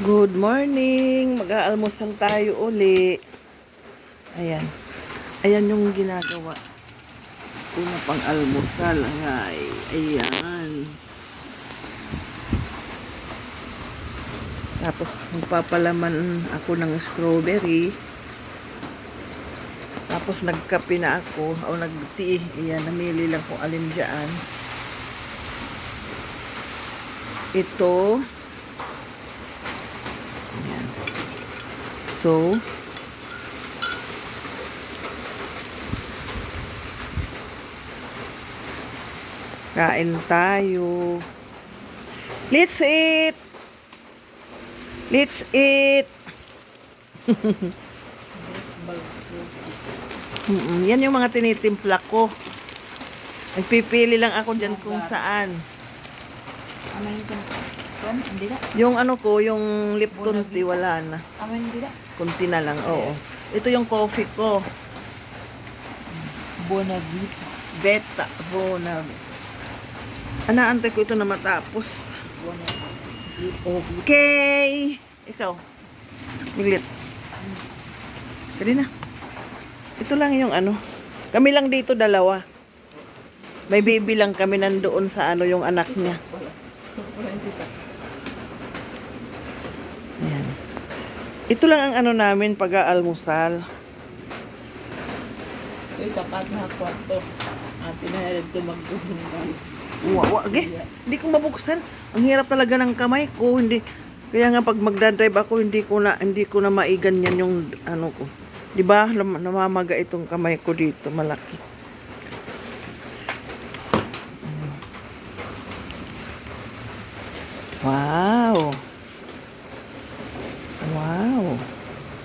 Good morning! Mag-aalmusal tayo uli. Ayan. Ayan yung ginagawa. Una pang almusal. Ay, ayan. Tapos magpapalaman ako ng strawberry. Tapos nagkape na ako. O nag-tea. Ayan, namili lang kung alin dyan. Ito. Ayan. So, kain tayo. Let's eat! Let's eat! Mm-mm, yan yung mga tinitimpla ko. Nagpipili lang ako dyan kung saan. Ano yung Kwan? Hindi na. Yung ano ko, yung Lipton tea, wala na. Ano hindi na. Kunti na lang, oo. Ito yung coffee ko. Bonavita. Beta, bona. Anaantay ko ito na matapos. Bonavita. Okay! Ikaw. Miglit. Dali na. Ito lang yung ano. Kami lang dito dalawa. May baby lang kami nandoon sa ano yung anak niya. Wala. Wala yung sisa. Ayan. Ito lang ang ano namin pag-aalmusal. Ito yung sakat na kwarto. At pinahalad ko magkuhundan. Wow, okay. Hindi ko mabuksan. Ang hirap talaga ng kamay ko. Hindi kaya nga pag magdadrive ako, hindi ko na hindi ko na maiganyan yung ano ko. 'Di ba? Namamaga itong kamay ko dito, malaki. Wow.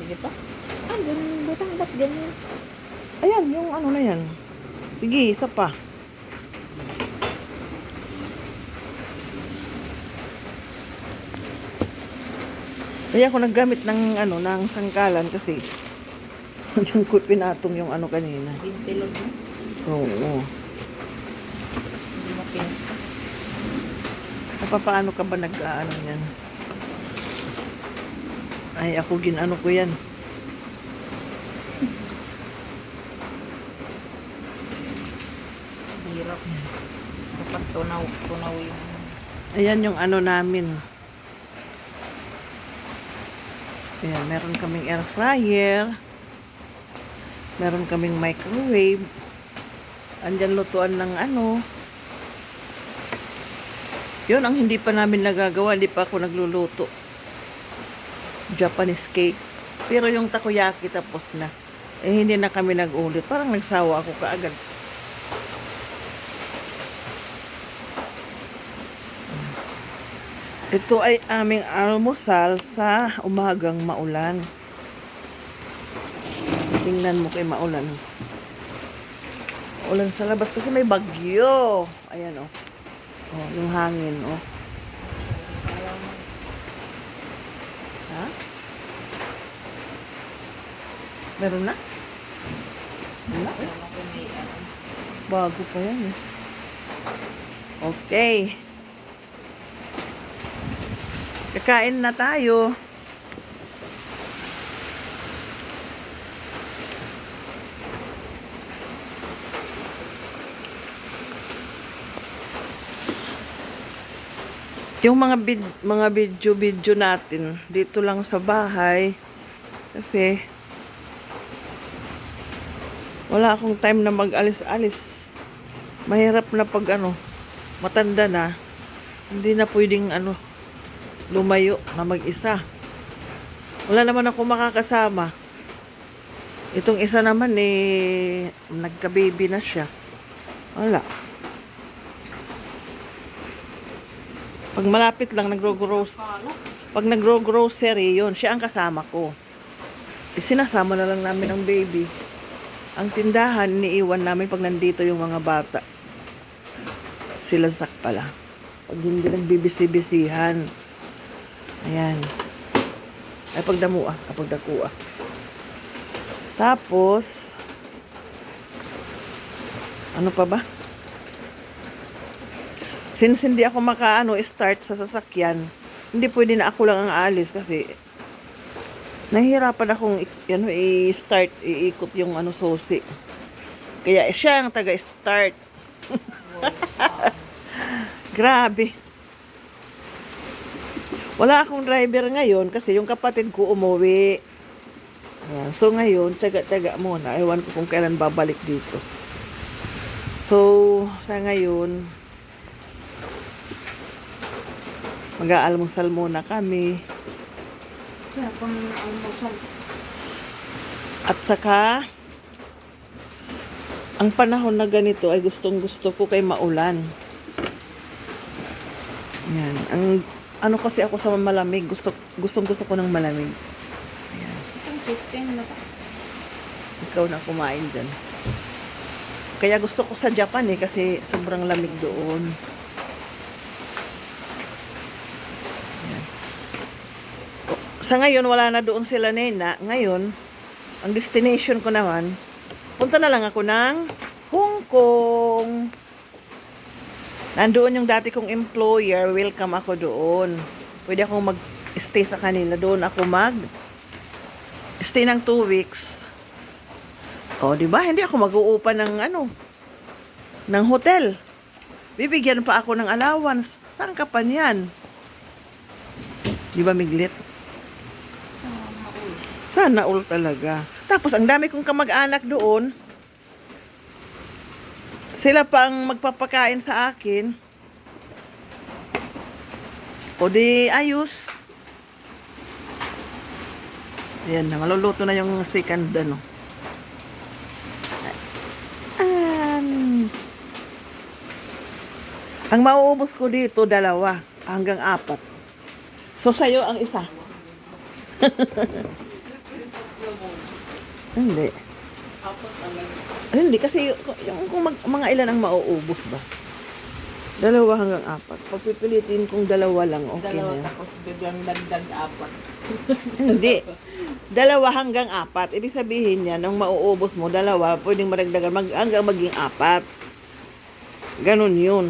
Sige pa. Ah, ganun. Batang ba't ganyan? Ayan, yung ano na yan. Sige, isa pa. Kaya ako naggamit ng ano, ng sangkalan kasi diyan ko pinatong yung ano kanina. Bintilog mo. Oo. Hindi mapinta. Paano ka ba nag-ano yan? Ay, ako ginano ko yan. Hirap. Dapat tunaw. Tunaw yung... Ayan yung ano namin. Ayan, meron kaming air fryer. Meron kaming microwave. Andyan lutuan ng ano. Yun ang hindi pa namin nagagawa. Hindi pa ako nagluluto. Japanese cake. Pero yung takoyaki tapos na. Eh, hindi na kami nag-ulit. Parang nagsawa ako kaagad. Ito ay aming almusal sa umagang maulan. Tingnan mo kay maulan. Ulan sa labas kasi may bagyo. Ayan oh. Oh, yung hangin oh. Ha? Meron na? Wala. Bago pa yan eh. Okay. Kakain na tayo. Yung mga vid mga video video natin dito lang sa bahay kasi wala akong time na mag-alis-alis. Mahirap na pag ano, matanda na, hindi na pwedeng ano, lumayo na mag-isa. Wala naman ako makakasama. Itong isa naman eh, nagka-baby na siya. Wala. Pag malapit lang nagro-grocery, pag nagro-grocery, yun, siya ang kasama ko. Eh, sinasama na lang namin ang baby. Ang tindahan, iniiwan namin pag nandito yung mga bata. Sila sak pala. Pag hindi nagbibisi-bisihan. Ayan. Ay, pagdamu ah. Kapag daku ah. Tapos, ano pa ba? Since hindi ako makaano start sa sasakyan, hindi pwede na ako lang ang aalis kasi nahihirapan akong ano, i-start, iikot yung ano, susi. Kaya siya ang taga-start. Grabe. Wala akong driver ngayon kasi yung kapatid ko umuwi. Ayan. So ngayon, tsaga-tsaga muna. Ewan ko kung kailan babalik dito. So, sa ngayon, mag-aalmusal muna kami. At saka, ang panahon na ganito ay gustong gusto ko kay maulan. Yan. Ang, ano kasi ako sa malamig, gusto, gustong gusto ko ng malamig. Itong cheese na ta. Ikaw na kumain dyan. Kaya gusto ko sa Japan eh, kasi sobrang lamig doon. Yan. O, Sa ngayon, wala na doon sila nena. Ngayon, ang destination ko naman, punta na lang ako ng Hong Kong. Nandoon yung dati kong employer, welcome ako doon. Pwede akong mag-stay sa kanila. Doon ako mag stay ng two weeks. O, di ba? Hindi ako mag-uupa ng ano, ng hotel. Bibigyan pa ako ng allowance. Saan ka pa niyan? Di ba, Miglit? Sana all talaga. Tapos, ang dami kong kamag-anak doon. Sila pa ang magpapakain sa akin. O di, ayos. Ayan na, maluluto na yung second, ano. Um, ang mauubos ko dito, dalawa. Hanggang apat. So, sa'yo ang isa. Hindi. Apat agad. Hindi, kasi yung kung mag- mga ilan ang mauubos ba? Dalawa hanggang apat. Pagpipilitin kong dalawa lang, okay Dalawa na yun. tapos biglang dagdag apat. Hindi. Dalawa hanggang apat. Ibig sabihin niya, nung mauubos mo, dalawa, pwedeng maragdagan mag, hanggang maging apat. Ganon yun.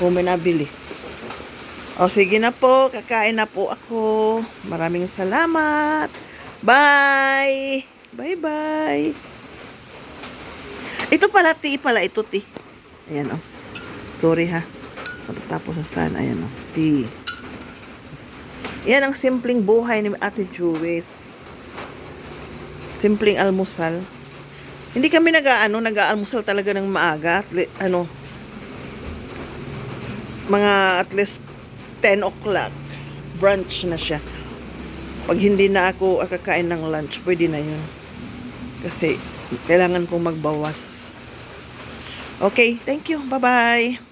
O, may nabili. O, sige na po. Kakain na po ako. Maraming salamat. Bye! Bye-bye! Ito pala, ti pala. Ito, ti. Ayan, o. Sorry, ha. Matatapos sa sun. Ayan, o. Ti. Yan ang simpleng buhay ni Ate Jewis. Simpleng almusal. Hindi kami nag-ano, nag-aalmusal talaga ng maaga. At ano, mga at least 10 o'clock. Brunch na siya. Pag hindi na ako kakain ng lunch, pwede na yun. Kasi kailangan kong magbawas. Okay, thank you. Bye-bye.